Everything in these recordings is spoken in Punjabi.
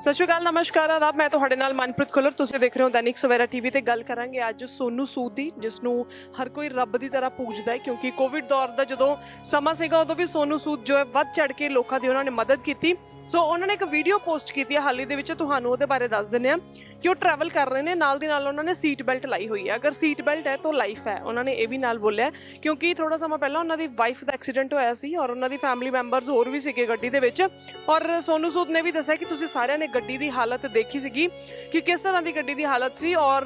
ਸਤਿ ਸ਼੍ਰੀ ਅਕਾਲ, ਨਮਸਕਾਰ, ਆਦਾਬ। ਮੈਂ ਤੁਹਾਡੇ ਨਾਲ ਮਨਪ੍ਰੀਤ ਖੁੱਲਰ। ਤੁਸੀਂ ਦੇਖ ਰਹੇ ਹੋ ਦੈਨਿਕ ਸਵੇਰਾ ਟੀਵੀ ਤੇ ਗੱਲ ਕਰਾਂਗੇ ਅੱਜ ਸੋਨੂ ਸੂਦ ਦੀ, ਜਿਸ ਨੂੰ ਹਰ ਕੋਈ ਰੱਬ ਦੀ ਤਰ੍ਹਾਂ ਪੂਜਦਾ ਹੈ, ਕਿਉਂਕਿ ਕੋਵਿਡ ਦੌਰ ਦਾ ਜਦੋਂ ਸਮਾਂ ਸੀਗਾ, ਉਦੋਂ ਵੀ ਸੋਨੂ ਸੂਦ ਜੋ ਹੈ, ਵੱਧ ਚੜ ਕੇ ਲੋਕਾਂ ਦੀ ਉਹਨਾਂ ਨੇ ਮਦਦ ਕੀਤੀ। ਸੋ ਉਹਨਾਂ ਨੇ ਇੱਕ ਵੀਡੀਓ ਪੋਸਟ ਕੀਤੀ ਹੈ, ਹਾਲ ਹੀ ਦੇ ਵਿੱਚ ਤੁਹਾਨੂੰ ਉਹਦੇ ਬਾਰੇ ਦੱਸ ਦਿੰਦੇ ਆ ਕਿ ਉਹ ਟਰੈਵਲ ਕਰ ਰਹੇ ਨੇ। ਨਾਲ ਦੀ ਨਾਲ ਉਹਨਾਂ ਨੇ ਸੀਟ ਬੈਲਟ ਲਾਈ ਹੋਈ ਹੈ। ਅਗਰ ਸੀਟ ਬੈਲਟ ਹੈ, ਤਾਂ ਲਾਈਫ ਹੈ। ਉਹਨਾਂ ਨੇ ਇਹ ਵੀ ਨਾਲ ਬੋਲਿਆ ਕਿਉਂਕਿ ਥੋੜਾ ਸਮਾਂ ਪਹਿਲਾਂ ਉਹਨਾਂ ਦੀ ਵਾਈਫ ਦਾ ਐਕਸੀਡੈਂਟ ਹੋਇਆ ਸੀ ਔਰ ਉਹਨਾਂ ਦੀ ਫੈਮਿਲੀ ਮੈਂਬਰਸ ਹੋਰ ਵੀ ਸੀਗੇ ਗੱਡੀ ਦੇ ਵਿੱਚ। ਔਰ ਸੋਨੂ ਸੂਦ ਨੇ ਵੀ ਦੱਸਿਆ ਕਿ ਤੁਸੀਂ ਸਾਰਿਆਂ ਨੇ ਗੱਡੀ ਦੀ ਹਾਲਤ ਦੇਖੀ ਸੀਗੀ ਕਿ ਕਿਸ ਤਰ੍ਹਾਂ ਦੀ ਗੱਡੀ ਦੀ ਹਾਲਤ ਸੀ ਔਰ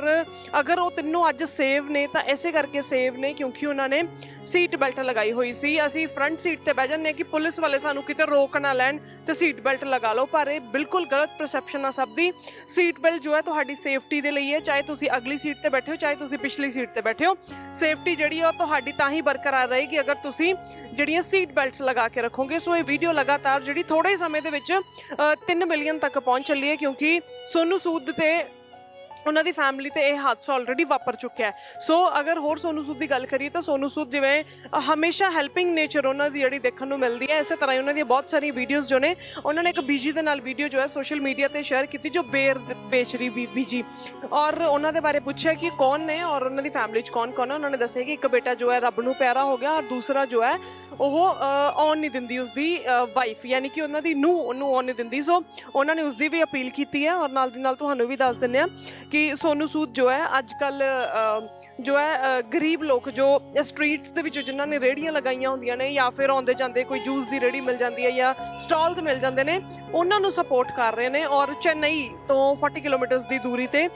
ਅਗਰ ਉਹ ਤਿੰਨੋਂ ਅੱਜ ਸੇਵ ਨੇ ਤਾਂ ਐਸੇ ਕਰਕੇ ਸੇਵ ਨੇ ਕਿਉਂਕਿ ਉਹਨਾਂ ਨੇ ਸੀਟ ਬੈਲਟ ਲਗਾਈ ਹੋਈ ਸੀ। ਅਸੀਂ ਫਰੰਟ ਸੀਟ ਤੇ ਬਹਿ ਜਾਂਦੇ ਹਾਂ ਕਿ ਪੁਲਿਸ ਵਾਲੇ ਸਾਨੂੰ ਕਿਤੇ ਰੋਕ ਨਾ ਲੈਣ ਤੇ ਸੀਟ ਬੈਲਟ ਲਗਾ ਲਓ, ਪਰ ਇਹ ਬਿਲਕੁਲ ਗਲਤ ਪਰਸੈਪਸ਼ਨ ਆ ਸਭ ਦੀ। ਸੀਟ ਬੈਲਟ ਜੋ ਹੈ ਤੁਹਾਡੀ ਸੇਫਟੀ ਦੇ ਲਈ ਹੈ, ਚਾਹੇ ਤੁਸੀਂ ਅਗਲੀ ਸੀਟ ਤੇ ਬੈਠੇ ਹੋ, ਚਾਹੇ ਤੁਸੀਂ ਪਿਛਲੀ ਸੀਟ ਤੇ ਬੈਠੇ ਹੋ। ਸੇਫਟੀ ਜਿਹੜੀ ਹੈ ਉਹ ਤੁਹਾਡੀ ਤਾਂ ਹੀ ਬਰਕਰਾਰ ਰਹੇਗੀ ਅਗਰ ਤੁਸੀਂ ਜਿਹੜੀਆਂ ਸੀਟ ਬੈਲਟਸ ਲਗਾ ਕੇ ਰੱਖੋਗੇ। ਸੋ ਇਹ ਵੀਡੀਓ ਲਗਾਤਾਰ ਜਿਹੜੀ ਥੋੜੇ ਸਮੇਂ ਦੇ ਵਿੱਚ 3 ਮਿਲੀਅਨ ਤੱਕ ਪਹੁੰਚ ਚੱਲੀ ਹੈ ਕਿਉਂਕਿ ਸੋਨੂ ਸੂਦ ਤੇ ਉਹਨਾਂ ਦੀ ਫੈਮਿਲੀ ਤੇ ਇਹ ਹਾਦਸਾ ਆਲਰੇਡੀ ਵਾਪਰ ਚੁੱਕਿਆ ਹੈ। ਸੋ ਅਗਰ ਹੋਰ ਸੋਨੂ ਸੂਦ ਦੀ ਗੱਲ ਕਰੀਏ ਤਾਂ ਸੋਨੂ ਸੂਦ ਜਿਵੇਂ ਹਮੇਸ਼ਾ ਹੈਲਪਿੰਗ ਨੇਚਰ ਉਹਨਾਂ ਦੀ ਜਿਹੜੀ ਦੇਖਣ ਨੂੰ ਮਿਲਦੀ ਹੈ। ਇਸੇ ਤਰ੍ਹਾਂ ਹੀ ਉਹਨਾਂ ਦੀਆਂ ਬਹੁਤ ਸਾਰੀਆਂ ਵੀਡੀਓਜ਼ ਜੋ ਨੇ, ਉਹਨਾਂ ਨੇ ਇੱਕ ਬੀਜੀ ਦੇ ਨਾਲ ਵੀਡੀਓ ਜੋ ਹੈ ਸੋਸ਼ਲ ਮੀਡੀਆ ਤੇ ਸ਼ੇਅਰ ਕੀਤੀ ਜੋ ਬੇਰ ਦ- ਵੇਚ ਰਹੀ ਬੀ- ਬੀਜੀ। ਔਰ ਉਹਨਾਂ ਦੇ ਬਾਰੇ ਪੁੱਛਿਆ ਕਿ ਕੌਣ ਨੇ ਔਰ ਉਹਨਾਂ ਦੀ ਫੈਮਿਲੀ ਚ ਕੌਣ ਕੌਣ ਹੈ। ਉਹਨਾਂ ਨੇ ਦੱਸਿਆ ਕਿ ਇੱਕ ਬੇਟਾ ਜੋ ਹੈ ਰੱਬ ਨੂੰ ਪਿਆਰਾ ਹੋ ਗਿਆ ਔਰ ਦੂਸਰਾ ਜੋ ਹੈ ਉਹ ਔਨ ਨਹੀਂ ਦਿੰਦੀ ਉਸਦੀ ਵਾਈਫ ਯਾਨੀ ਕਿ ਉਹਨਾਂ ਦੀ ਨੂੰ ਉਹਨੂੰ ਔਨ ਨਹੀਂ ਦਿੰਦੀ। ਸੋ ਉਹਨਾਂ ਨੇ ਉਸਦੀ ਵੀ ਅਪੀਲ ਕੀਤੀ ਹੈ ਔਰ ਨਾਲ ਦੀ ਨਾਲ ਤੁਹਾਨੂੰ ਵੀ ਦੱਸ ਦਿੰਦੇ ਆ ਕਿ ਸੋਨੂ ਸੂਦ ਜੋ ਹੈ ਅੱਜ ਕੱਲ ਜੋ ਹੈ ਗਰੀਬ ਲੋਕ ਜੋ ਸਟਰੀਟਸ ਦੇ ਵਿੱਚ ਜਿਨ੍ਹਾਂ ਨੇ ਰੇੜੀਆਂ ਲਗਾਈਆਂ ਹੁੰਦੀਆਂ ਨੇ ਜਾਂ ਫਿਰ ਆਉਂਦੇ ਜਾਂਦੇ ਕੋਈ ਜੂਸ ਦੀ ਰੇੜੀ ਮਿਲ ਜਾਂਦੀ ਹੈ ਜਾਂ ਸਟਾਲਸ ਮਿਲ ਜਾਂਦੇ ਨੇ, ਉਹਨਾਂ ਨੂੰ ਸਪੋਰਟ ਕਰ ਰਹੇ ਨੇ ਔਰ ਚੇਨਈ ਤੋਂ 40 ਕਿਲੋਮੀਟਰਸ ਦੀ ਦੂਰੀ ਤੇ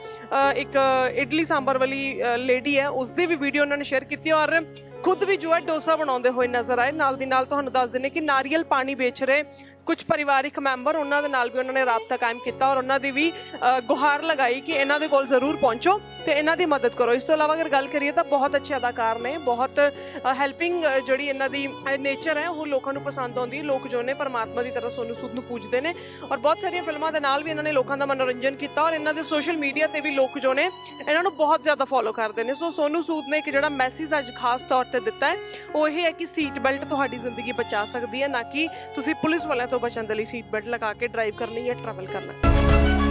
ਇੱਕ ਇਡਲੀ ਸਾਂਬਰ ਵਾਲੀ ਲੇਡੀ ਹੈ ਉਸ ਦੀ ਵੀ ਵੀਡੀਓ ਉਹਨਾਂ ਨੇ ਸ਼ੇਅਰ ਕੀਤੀ ਔਰ ਖੁਦ ਵੀ ਜੋ ਹੈ ਡੋਸਾ ਬਣਾਉਂਦੇ ਹੋਏ ਨਜ਼ਰ ਆਏ। ਨਾਲ ਦੀ ਨਾਲ ਤੁਹਾਨੂੰ ਦੱਸ ਦਿੰਨੇ ਕਿ ਨਾਰੀਅਲ ਪਾਣੀ ਵੇਚ ਰਹੇ ਕੁਝ ਪਰਿਵਾਰਿਕ ਮੈਂਬਰ, ਉਹਨਾਂ ਦੇ ਨਾਲ ਵੀ ਉਹਨਾਂ ਨੇ ਰਾਬਤਾ ਕਾਇਮ ਕੀਤਾ ਔਰ ਉਹਨਾਂ ਦੀ ਵੀ ਗੁਹਾਰ ਲਗਾਈ ਕਿ ਇਹਨਾਂ ਦੇ ਕੋਲ ਜ਼ਰੂਰ ਪਹੁੰਚੋ। ਤੇ ਇਹਨਾਂ ਦੀ ਮਦਦ ਕਰੋ। ਇਸ ਤੋਂ ਇਲਾਵਾ ਅਗਰ ਗੱਲ ਕਰੀਏ ਤਾਂ ਬਹੁਤ ਅੱਛੇ ਅਦਾਕਾਰ ਨੇ, ਬਹੁਤ ਹੈਲਪਿੰਗ ਜਿਹੜੀ ਇਹਨਾਂ ਦੀ ਨੇਚਰ ਹੈ, ਉਹ ਲੋਕਾਂ ਨੂੰ ਪਸੰਦ ਆਉਂਦੀ ਹੈ। ਲੋਕ ਜੋ ਨੇ ਪਰਮਾਤਮਾ ਦੀ ਤਰ੍ਹਾਂ ਸੋਨੂ ਸੂਦ ਨੂੰ ਪੂਜਦੇ ਨੇ ਔਰ ਬਹੁਤ ਸਾਰੀਆਂ ਫਿਲਮਾਂ ਦੇ ਨਾਲ ਵੀ ਇਹਨਾਂ ਨੇ ਲੋਕਾਂ ਦਾ ਮਨੋਰੰਜਨ ਕੀਤਾ ਔਰ ਇਹਨਾਂ ਦੇ ਸੋਸ਼ਲ ਮੀਡੀਆ ਤੇ ਵੀ ਲੋਕ ਜੋ ਨੇ ਇਹਨਾਂ ਨੂੰ ਬਹੁਤ ਜ਼ਿਆਦਾ ਫੋਲੋ ਕਰਦੇ ਨੇ। ਸੋ ਸੋਨੂ ਸੂਦ ਨੇ ਇੱਕ ਜਿਹੜਾ ਮੈਸੇਜ ਅੱਜ ਖਾਸ ਤੌਰ ਤੇ ਦਿੱਤਾ ਹੈ, ਉਹ ਇਹ ਹੈ ਕਿ ਸੀਟ ਬੈਲਟ ਤੁਹਾਡੀ ਜ਼ਿੰਦਗੀ ਬਚਾ ਸਕਦੀ ਹੈ, ਨਾ ਕਿ ਤੁਸੀਂ ਪੁਲਿਸ ਵਾਲਿਆਂ ਤੋਂ ਬਚਣ ਦੇ ਲਈ ਸੀਟ ਬੈਲਟ ਲਗਾ ਕੇ ਡਰਾਈਵ ਕਰਨੀ ਜਾਂ ਟਰੈਵਲ ਕਰਨਾ।